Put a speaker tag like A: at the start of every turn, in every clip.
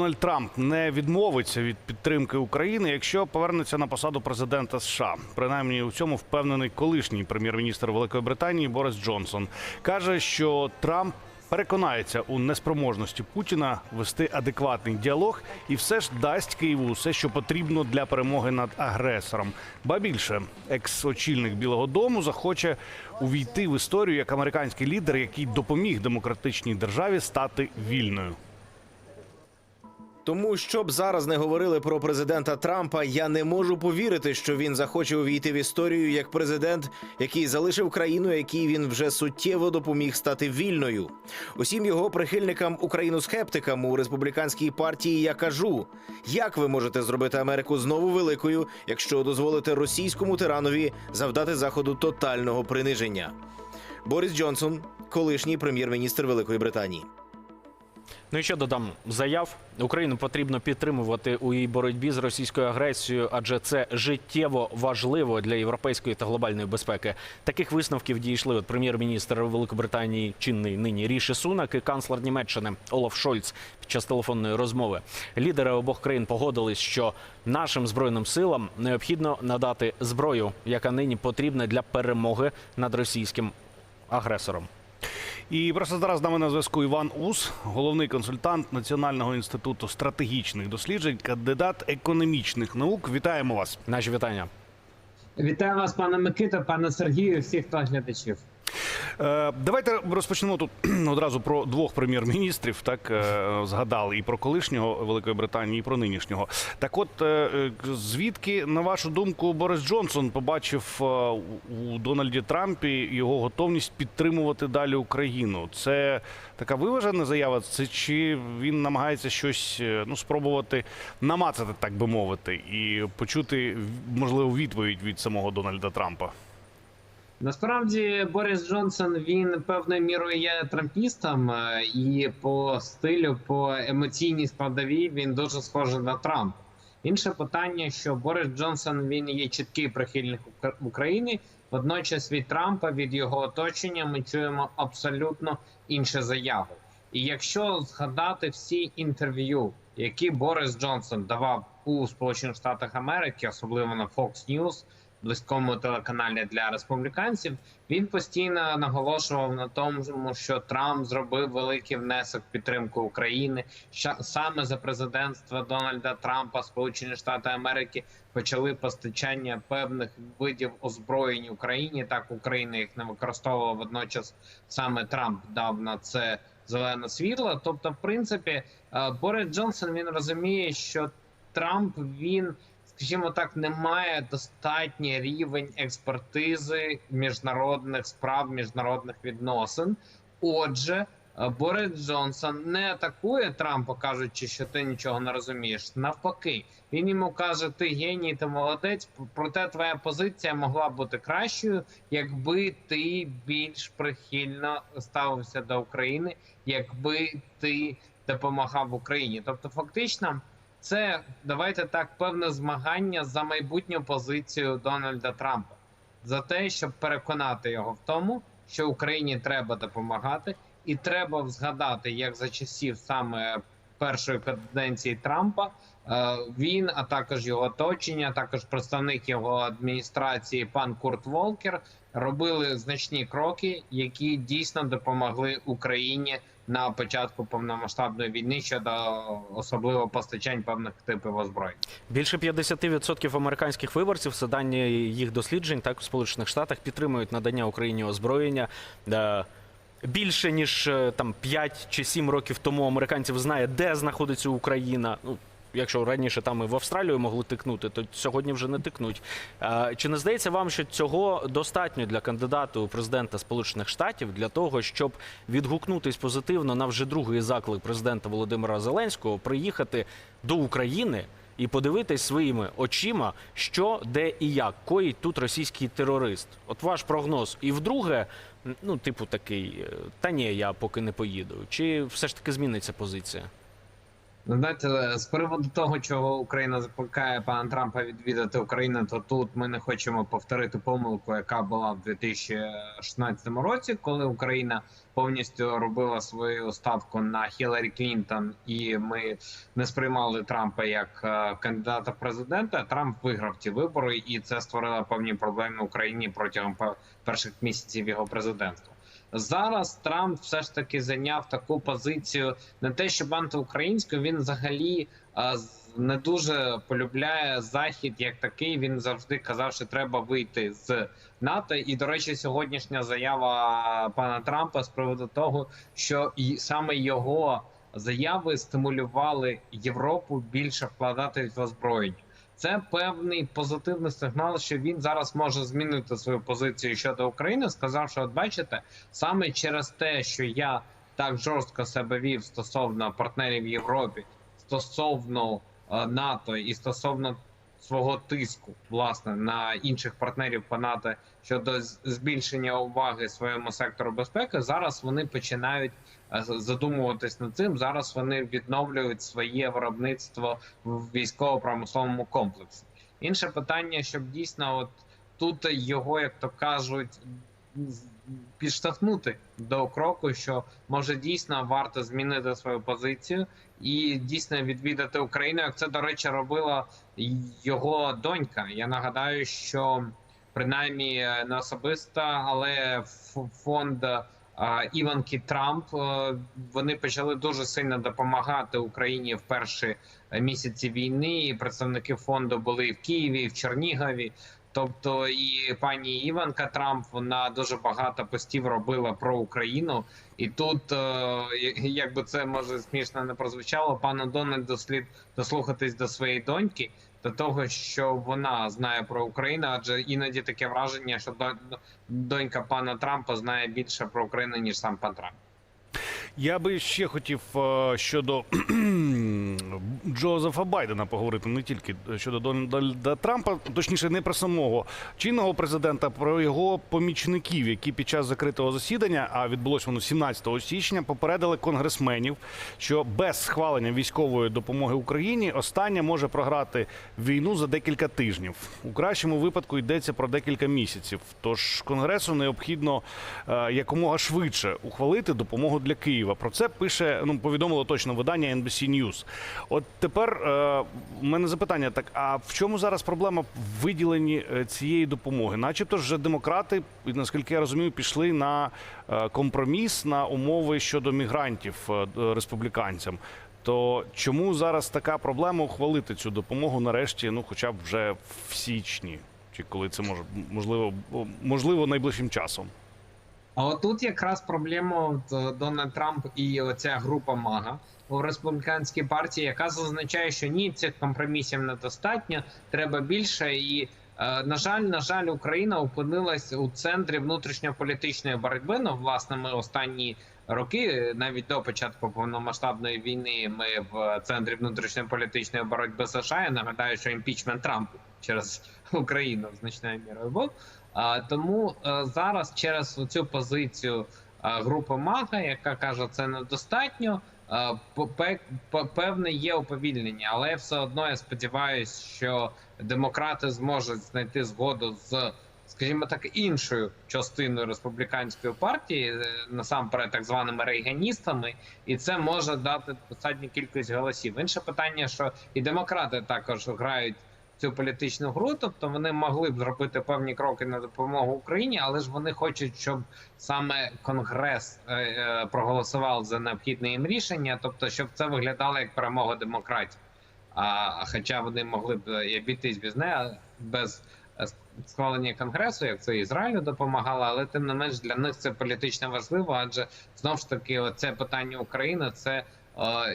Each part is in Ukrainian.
A: Дональд Трамп не відмовиться від підтримки України, якщо повернеться на посаду президента США. Принаймні у цьому впевнений колишній прем'єр-міністр Великої Британії Борис Джонсон каже, що Трамп. Переконається у неспроможності Путіна вести адекватний діалог і все ж дасть Києву все, що потрібно для перемоги над агресором. Ба більше, екс-очільник Білого Дому захоче увійти в історію як американський лідер, який допоміг демократичній державі стати вільною.
B: Тому що б зараз не говорили про президента Трампа, я не можу повірити, що він захоче увійти в історію як президент, який залишив країну, якій він вже суттєво допоміг стати вільною. Усім його прихильникам, україноскептикам у республіканській партії я кажу: як ви можете зробити Америку знову великою, якщо дозволите російському тиранові завдати заходу тотального приниження? Борис Джонсон, колишній прем'єр-міністр Великої Британії.
C: Ну і що додам заяв. Україну потрібно підтримувати у її боротьбі з російською агресією, адже це життєво важливо для європейської та глобальної безпеки. Таких висновків дійшли прем'єр-міністр Великобританії, чинний нині Ріші Сунак і канцлер Німеччини Олаф Шольц під час телефонної розмови. Лідери обох країн погодились, що нашим збройним силам необхідно надати зброю, яка нині потрібна для перемоги над російським агресором.
A: І просто зараз з нами на зв'язку Іван Ус, головний консультант Національного інституту стратегічних досліджень, кандидат економічних наук. Вітаємо вас.
C: Наші вітання.
D: Вітаю вас, пане Микита, пане Сергію, всіх всіх глядачів.
A: Е, Давайте розпочнемо тут одразу про двох прем'єр-міністрів. Так е, згадали і про колишнього Великої Британії, і про нинішнього. Так, от е, звідки, на вашу думку, Борис Джонсон побачив у Дональді Трампі його готовність підтримувати далі Україну? Це така виважена заява? Це чи він намагається щось ну спробувати намацати, так би мовити, і почути можливо відповідь від самого Дональда Трампа?
D: Насправді Борис Джонсон він певною мірою є трампістом, е, і по стилю, по емоційній складовій він дуже схожий на Трампа. Інше питання, що Борис Джонсон він є чіткий прихильник України. Водночас від Трампа, від його оточення, ми чуємо абсолютно інші заяви. І якщо згадати всі інтерв'ю, які Борис Джонсон давав у Сполучених Штатах Америки, особливо на Fox News, близькому телеканалі для республіканців, він постійно наголошував на тому, що Трамп зробив великий внесок в підтримку України. Саме за президентства Дональда Трампа Сполучені Штати Америки почали постачання певних видів озброєнь Україні. Так Україна їх не використовувала. Водночас саме Трамп дав на це зелене світло. Тобто, в принципі, е, Борис Джонсон він розуміє, що Трамп він скажімо так, не має достатній рівень експертизи міжнародних справ, міжнародних відносин. Отже, е, Борис Джонсон не атакує Трампа, кажучи, що ти нічого не розумієш. Навпаки, він йому каже: ти геній, ти молодець. Проте твоя позиція могла бути кращою, якби ти більш прихильно ставився до України, якби ти допомагав Україні. Тобто, фактично. Це давайте так певне змагання за майбутню позицію Дональда Трампа. За те, щоб переконати його в тому, що Україні треба допомагати, і треба згадати, як за часів саме першої каденції Трампа е, він, а також його оточення, а також представник його адміністрації, пан Курт Волкер, робили значні кроки, які дійсно допомогли Україні на початку повномасштабної війни щодо особливо постачань певних типів озброєнь.
C: Більше 50% американських виборців, це дані їх досліджень, так у Сполучених Штатах підтримують надання Україні озброєння. Е, Більше ніж е, там 5 чи 7 років тому американців знає, де знаходиться Україна. Ну, якщо раніше там і в Австралію могли тикнути, то сьогодні вже не тикнуть. Чи не здається вам, що цього достатньо для кандидата у президента Сполучених Штатів для того, щоб відгукнутись позитивно на вже другий заклик президента Володимира Зеленського приїхати до України? і подивитись своїми очима, що, де і як коїть тут російський терорист. От ваш прогноз. І вдруге, ну, типу, такий, та ні, я поки не поїду. Чи все ж таки зміниться позиція?
D: Ну, знаєте, з приводу того, чого Україна закликає пана Трампа відвідати Україну, то тут ми не хочемо повторити помилку, яка була в 2016 році, коли Україна повністю робила свою ставку на Хіларі Клінтон, і ми не сприймали Трампа як е, кандидата в президента. Трамп виграв ті вибори, і це створило певні проблеми Україні протягом перших місяців його президентства. Зараз Трамп все ж таки зайняв таку позицію не те, щоб антиукраїнську, він взагалі а, не дуже полюбляє захід як такий. Він завжди казав, що треба вийти з НАТО. І до речі, сьогоднішня заява пана Трампа з приводу того, що і саме його заяви стимулювали Європу більше вкладати в озброєння. Це певний позитивний сигнал, що він зараз може змінити свою позицію щодо України, сказавши, от бачите, саме через те, що я так жорстко себе вів стосовно партнерів в Європі, стосовно е, НАТО і стосовно свого тиску власне на інших партнерів по НАТО щодо збільшення уваги своєму сектору безпеки. Зараз вони починають е, задумуватись над цим. Зараз вони відновлюють своє виробництво в військово-промисловому комплексі. Інше питання, щоб дійсно, от тут його, як то кажуть, підштовхнути до кроку, що може дійсно варто змінити свою позицію і дійсно відвідати Україну. Як це до речі робила його донька. Я нагадаю, що принаймні не особисто, але фонд Іванки Трамп е, вони почали дуже сильно допомагати Україні в перші місяці війни. І представники фонду були в Києві, в Чернігові. Тобто і пані Іванка Трамп вона дуже багато постів робила про Україну, і тут, е, як би це може смішно не прозвучало, пану Дональду слід дослухатись до своєї доньки, до того, що вона знає про Україну, адже іноді таке враження, що донька пана Трампа знає більше про Україну ніж сам пан Трамп.
A: Я би ще хотів е, щодо Джозефа Байдена поговорити не тільки щодо Дональда Трампа, точніше, не про самого чинного президента, а про його помічників, які під час закритого засідання, а відбулось воно 17 січня, попередили конгресменів, що без схвалення військової допомоги Україні остання може програти війну за декілька тижнів. У кращому випадку йдеться про декілька місяців. Тож конгресу необхідно е, якомога швидше ухвалити допомогу для Києва. Про це пише ну повідомило точно видання NBC News. От тепер е, у мене запитання: так а в чому зараз проблема в виділенні е, цієї допомоги? Начебто ж вже демократи, наскільки я розумію, пішли на е, компроміс на умови щодо мігрантів е, республіканцям. То чому зараз така проблема ухвалити цю допомогу нарешті, ну хоча б вже в січні, чи коли це може можливо можливо найближчим часом?
D: А отут якраз проблема от, е, Дональд Трамп і оця група Мага у республіканській партії, яка зазначає, що ні, цих компромісів недостатньо, треба більше. І е, на жаль, на жаль, Україна опинилась у центрі внутрішньополітичної боротьби. Ну, власне, ми останні роки, навіть до початку повномасштабної війни, ми в центрі внутрішньополітичної боротьби США. Я нагадаю, що імпічмент Трампу через Україну значною мірою був. Тому е, зараз через цю позицію е, групи Мага, яка каже, це недостатньо. е, Певне є уповільнення, але все одно я сподіваюся, що демократи зможуть знайти згоду з, скажімо так, іншою частиною республіканської партії, насамперед так званими рейганістами, і це може дати достатню кількість голосів. Інше питання, що і демократи також грають цю політичну гру, тобто вони могли б зробити певні кроки на допомогу Україні, але ж вони хочуть, щоб саме Конгрес е, е, проголосував за необхідне їм рішення, тобто щоб це виглядало як перемога демократів. А хоча вони могли б е, і обійтись без не без е, схвалення конгресу, як це Ізраїлю допомагало, але тим не менш для них це політично важливо, адже знов ж таки, це питання України це.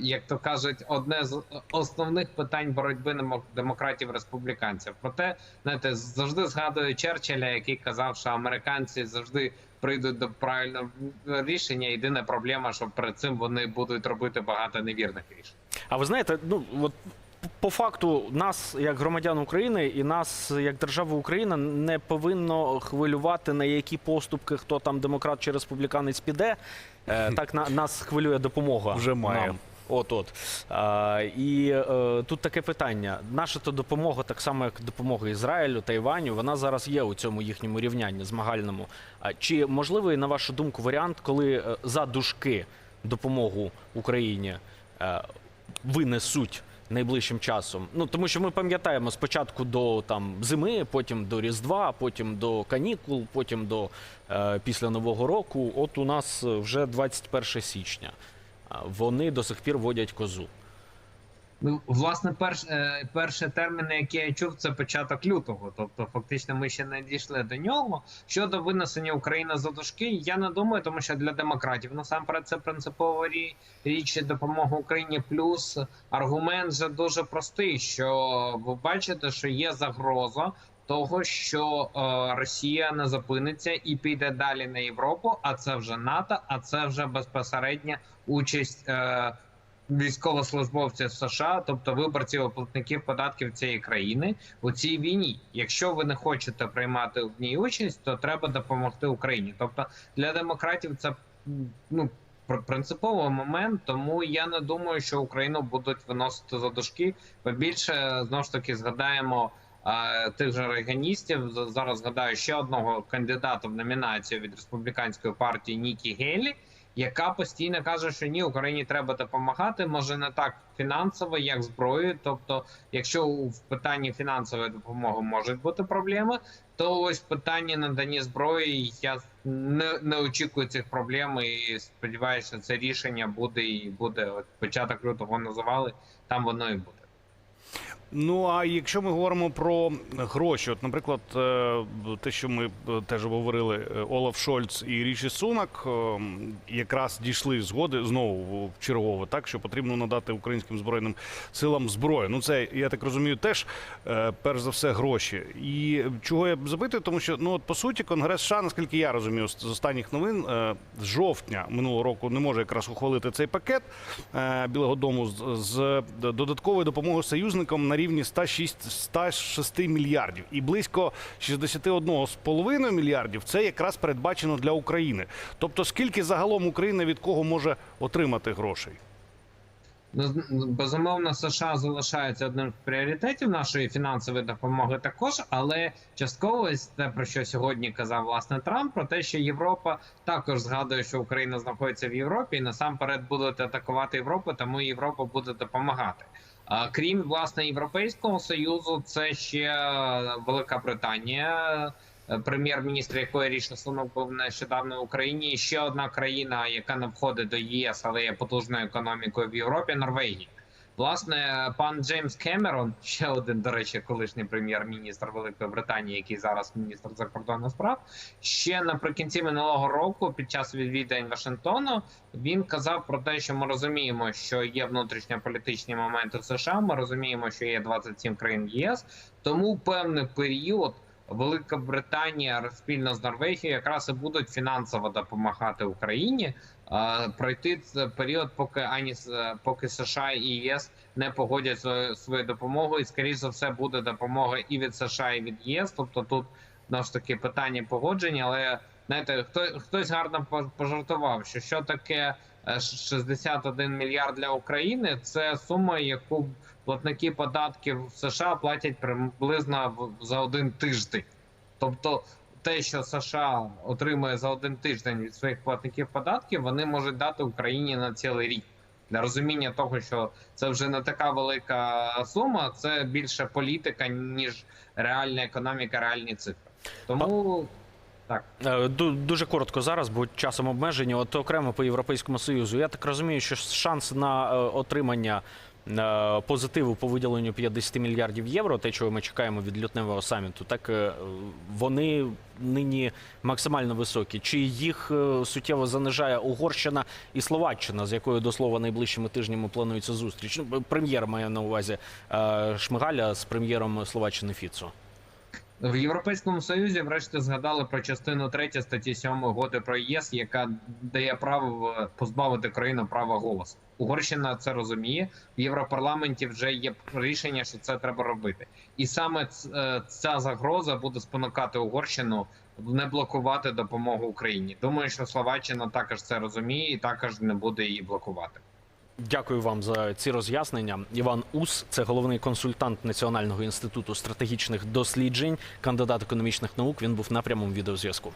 D: Як то кажуть, одне з основних питань боротьби демократів республіканців. Проте знаєте, завжди згадую Черчилля, який казав, що американці завжди прийдуть до правильного рішення. Єдина проблема, що перед цим вони будуть робити багато невірних рішень.
C: А ви знаєте, ну от по факту нас, як громадян України, і нас, як держава Україна, не повинно хвилювати на які поступки, хто там демократ чи республіканець піде. Е, так на нас хвилює допомога.
A: Вже має.
C: нам. От от. А, і е, тут таке питання: наша то допомога, так само як допомога Ізраїлю, Тайваню, вона зараз є у цьому їхньому рівнянні змагальному. А чи можливий, на вашу думку, варіант, коли е, за дужки допомогу Україні е, винесуть? Найближчим часом, ну тому що ми пам'ятаємо спочатку до там зими, потім до Різдва, потім до канікул, потім до е, після Нового року. От у нас е, вже 21 січня. Вони до сих пір водять козу.
D: Ну, власне, перш, е, перші терміни, які я чув, це початок лютого. Тобто, фактично, ми ще не дійшли до нього. Щодо винесення України за дужки, я не думаю, тому що для демократів насамперед це принципова рі- річ допомога Україні. Плюс аргумент же дуже простий: що ви бачите, що є загроза. Того, що е, Росія не зупиниться і піде далі на Європу, а це вже НАТО, а це вже безпосередня участь е, військовослужбовців США, тобто виборців і платників податків цієї країни у цій війні. Якщо ви не хочете приймати в ній участь, то треба допомогти Україні. Тобто для демократів це ну. пр- Принциповий момент, тому я не думаю, що Україну будуть виносити за. Бо більше знову ж таки згадаємо тих же рейганістів. З- Зараз згадаю ще одного кандидата в номінацію від республіканської партії Нікі Гейлі, яка постійно каже, що ні, Україні треба допомагати. Може не так фінансово, як зброєю. Тобто, якщо в питанні фінансової допомоги можуть бути проблеми, то ось в питанні надання зброї я не, не очікую цих проблем і сподіваюся, що це рішення буде і буде. От початок лютого називали, там воно і буде.
A: Ну а якщо ми говоримо про гроші, от, наприклад, е, те, що ми е, теж говорили, е, Олаф Шольц і Ріші Сунак якраз дійшли згоди знову в чергове, так що потрібно надати українським збройним силам зброю. Ну це я так розумію, теж перш за все гроші. І чого я запитую, тому що ну от по суті Конгрес США, наскільки я розумію, з останніх новин з жовтня минулого року не може якраз ухвалити цей пакет Білого Дому з, з додатковою допомогою союзникам на рівні 106, 106 мільярдів і близько 61,5 мільярдів це якраз передбачено для України. Тобто, скільки загалом Україна від кого може отримати грошей?
D: Ну, безумовно, США залишається одним з пріоритетів нашої фінансової допомоги також, але частково те, про що сьогодні казав власне Трамп, про те, що Європа також згадує, що Україна знаходиться в Європі, і насамперед будуть атакувати Європу, тому Європа буде допомагати. Крім власне Європейського союзу, це ще Велика Британія. е, Прем'єр-міністр якої рішення Сунок був нещодавно в Україні. І ще одна країна, яка не входить до ЄС, але є потужною економікою в Європі Норвегія. Власне, пан Джеймс Кемерон, ще один, до речі, колишній прем'єр-міністр Великої Британії, який зараз міністр закордонних справ, ще наприкінці минулого року, під час відвідань Вашингтону, він казав про те, що ми розуміємо, що є внутрішньополітичні моменти в США. Ми розуміємо, що є 27 країн ЄС, тому певний період. Велика Британія спільно з Норвегією якраз і будуть фінансово допомагати Україні пройти цей період, поки ані поки США і ЄС не погодять свою, допомогу, і скоріш за все буде допомога і від США, і від ЄС. Тобто тут знову ж таки питання погодження, але знаєте, хто хтось гарно по- пожартував, що що таке е, 61 мільярд для України, це сума, яку платники податків в США платять приблизно за один тиждень. Тобто, те, що США отримує за один тиждень від своїх платників податків, вони можуть дати Україні на цілий рік. Для розуміння того, що це вже не така велика сума, це більше політика, ніж реальна економіка, реальні цифри. Тому так.
C: Е, Дуже коротко зараз, бо часом обмежені. От окремо по Європейському Союзу. Я так розумію, що шанс на е, отримання позитиву по виділенню 50 мільярдів євро, те, чого ми чекаємо від лютневого саміту, так е, вони нині максимально високі. Чи їх е, суттєво занижає Угорщина і Словаччина, з якою до слова найближчими тижнями планується зустріч? Ну, Прем'єр має на увазі е, Шмигаля з прем'єром Словаччини Фіцо.
D: В Європейському Союзі, врешті, згадали про частину 3 статті 7 угоди про ЄС, яка дає право е, позбавити країну права голосу. Угорщина це розуміє. В Європарламенті вже є рішення, що це треба робити, і саме е, ця загроза буде спонукати Угорщину не блокувати допомогу Україні. Думаю, що Словаччина також це розуміє і також не буде її блокувати.
C: Дякую вам за ці роз'яснення. Іван Ус, це головний консультант Національного інституту стратегічних досліджень, кандидат економічних наук. Він був на прямому відеозв'язку.